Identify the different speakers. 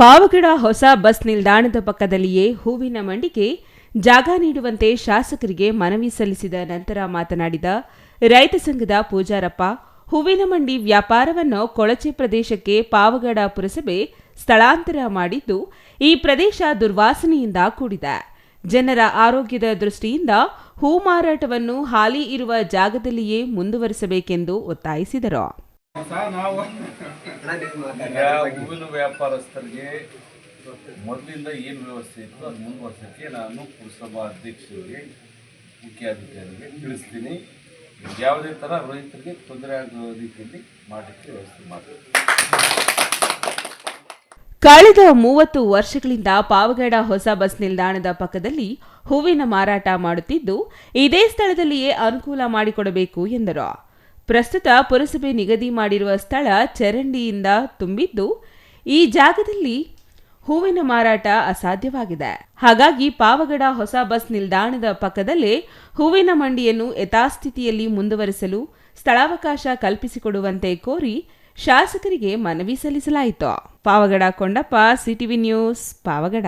Speaker 1: ಪಾವಗಡ ಹೊಸ ಬಸ್ ನಿಲ್ದಾಣದ ಪಕ್ಕದಲ್ಲಿಯೇ ಹೂವಿನ ಮಂಡಿಗೆ ಜಾಗ ನೀಡುವಂತೆ ಶಾಸಕರಿಗೆ ಮನವಿ ಸಲ್ಲಿಸಿದ ನಂತರ ಮಾತನಾಡಿದ ರೈತ ಸಂಘದ ಪೂಜಾರಪ್ಪ, ಹೂವಿನ ಮಂಡಿ ವ್ಯಾಪಾರವನ್ನು ಕೊಳಚೆ ಪ್ರದೇಶಕ್ಕೆ ಪಾವಗಡ ಪುರಸಭೆ ಸ್ಥಳಾಂತರ ಮಾಡಿದ್ದು, ಈ ಪ್ರದೇಶ ದುರ್ವಾಸನೆಯಿಂದ ಕೂಡಿದೆ. ಜನರ ಆರೋಗ್ಯದ ದೃಷ್ಟಿಯಿಂದ ಹೂ ಮಾರಾಟವನ್ನು ಹಾಲಿ ಇರುವ ಜಾಗದಲ್ಲಿಯೇ ಮುಂದುವರಿಸಬೇಕೆಂದು ಒತ್ತಾಯಿಸಿದರು.
Speaker 2: ಹೂವಿನ ವ್ಯಾಪಾರಸ್ಥರಿಗೆ ಮೊದಲಿಂದ ಏನು ವ್ಯವಸ್ಥೆ ಇತ್ತು ಅದು ಮುಂದುವರ್ಸೋಕ್ಕೆ ನಾನು ಪುರಸಭಾ ಅಧ್ಯಕ್ಷರಿಗೆ ಮುಖ್ಯಾಧಿಕಾರಿಗೆ ತಿಳಿಸ್ತೀನಿ. ಯಾವುದೇ ಥರ ರೈತರಿಗೆ ತೊಂದರೆ ಆಗೋ ರೀತಿಯಲ್ಲಿ ಮಾಡಲಿಕ್ಕೆ ವ್ಯವಸ್ಥೆ ಮಾಡ್ತೀನಿ
Speaker 1: ಕಳೆದ ಮೂವತ್ತು ವರ್ಷಗಳಿಂದ ಪಾವಗಡ ಹೊಸ ಬಸ್ ನಿಲ್ದಾಣದ ಪಕ್ಕದಲ್ಲಿ ಹೂವಿನ ಮಾರಾಟ ಮಾಡುತ್ತಿದ್ದು, ಇದೇ ಸ್ಥಳದಲ್ಲಿಯೇ ಅನುಕೂಲ ಮಾಡಿಕೊಡಬೇಕು ಎಂದರು. ಪ್ರಸ್ತುತ ಪುರಸಭೆ ನಿಗದಿ ಮಾಡಿರುವ ಸ್ಥಳ ಚರಂಡಿಯಿಂದ ತುಂಬಿದ್ದು, ಈ ಜಾಗದಲ್ಲಿ ಹೂವಿನ ಮಾರಾಟ ಅಸಾಧ್ಯವಾಗಿದೆ. ಹಾಗಾಗಿ ಪಾವಗಡ ಹೊಸ ಬಸ್ ನಿಲ್ದಾಣದ ಪಕ್ಕದಲ್ಲೇ ಹೂವಿನ ಮಂಡಿಯನ್ನು ಯಥಾಸ್ಥಿತಿಯಲ್ಲಿ ಮುಂದುವರಿಸಲು ಸ್ಥಳಾವಕಾಶ ಕಲ್ಪಿಸಿಕೊಡುವಂತೆ ಕೋರಿ ಶಾಸಕರಿಗೆ ಮನವಿ ಸಲ್ಲಿಸಲಾಯಿತು. Pavagada Kondappa, CTV news, Pavagada.